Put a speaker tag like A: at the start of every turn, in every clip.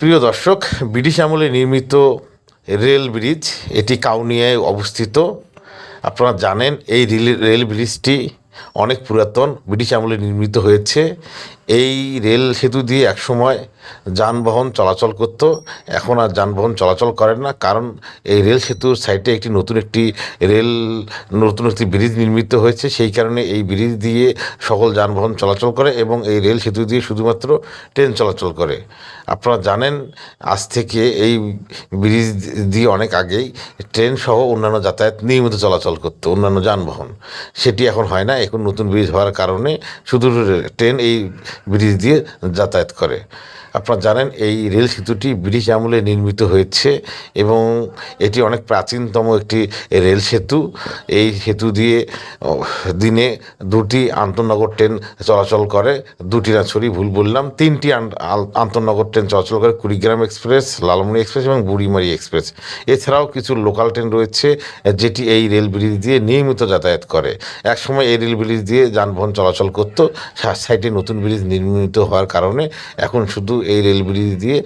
A: প্রিয় দর্শক, ব্রিটিশ আমলে নির্মিত রেল ব্রিজ এটি কাউনিয়ায় অবস্থিত। আপনারা জানেন, এই রেল ব্রিজটি অনেক পুরাতন, ব্রিটিশ আমলে নির্মিত হয়েছে। এই রেল সেতু দিয়ে একসময় যানবাহন চলাচল করত। এখন আর যানবাহন চলাচল করে না। কারণ এই রেল সেতুর সাইডে একটি নতুন একটি রেল, নতুন একটি ব্রিজ নির্মিত হয়েছে। সেই কারণে এই ব্রিজ দিয়ে সকল যানবাহন চলাচল করে এবং এই রেল সেতু দিয়ে শুধুমাত্র ট্রেন চলাচল করে। আপনারা জানেন, আজ থেকে এই ব্রিজ দিয়ে অনেক আগেই ট্রেন সহ অন্যান্য যাতায়াত নিয়মিত চলাচল করতো, অন্যান্য যানবাহন। সেটি এখন হয় না। এখন নতুন ব্রিজ হওয়ার কারণে শুধু ট্রেন, এই ব্রিজ দিয়ে যাতায়াত করে। আপনারা জানেন, এই রেল সেতুটি ব্রিটিশ আমলে নির্মিত হয়েছে এবং এটি অনেক প্রাচীনতম একটি রেল সেতু। এই সেতু দিয়ে দিনে দুটি আন্তনগর ট্রেন চলাচল করে। দুটি না, সরি, ভুল বললাম। তিনটি আন্তনগর ট্রেন চলাচল করে কুড়িগ্রাম এক্সপ্রেস, লালমনি এক্সপ্রেস এবং বুড়িমারি এক্সপ্রেস। এছাড়াও কিছু লোকাল ট্রেন রয়েছে, যেটি এই রেল ব্রিজ দিয়ে নিয়মিত যাতায়াত করে। একসময় এই রেল ব্রিজ দিয়ে যানবাহন চলাচল করতো, সা- সাইডে নতুন ব্রিজ নির্মিত হওয়ার কারণে এখন শুধু এই রেলগুলি দিয়ে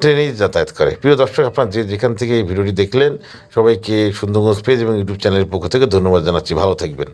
A: ট্রেনেই যাতায়াত করে। প্রিয় দর্শক, আপনার যে যেখান থেকে এই ভিডিওটি দেখলেন, সবাইকে সুন্দরগঞ্জ পেজ এবং ইউটিউব চ্যানেলের পক্ষ থেকে ধন্যবাদ জানাচ্ছি। ভালো থাকবেন।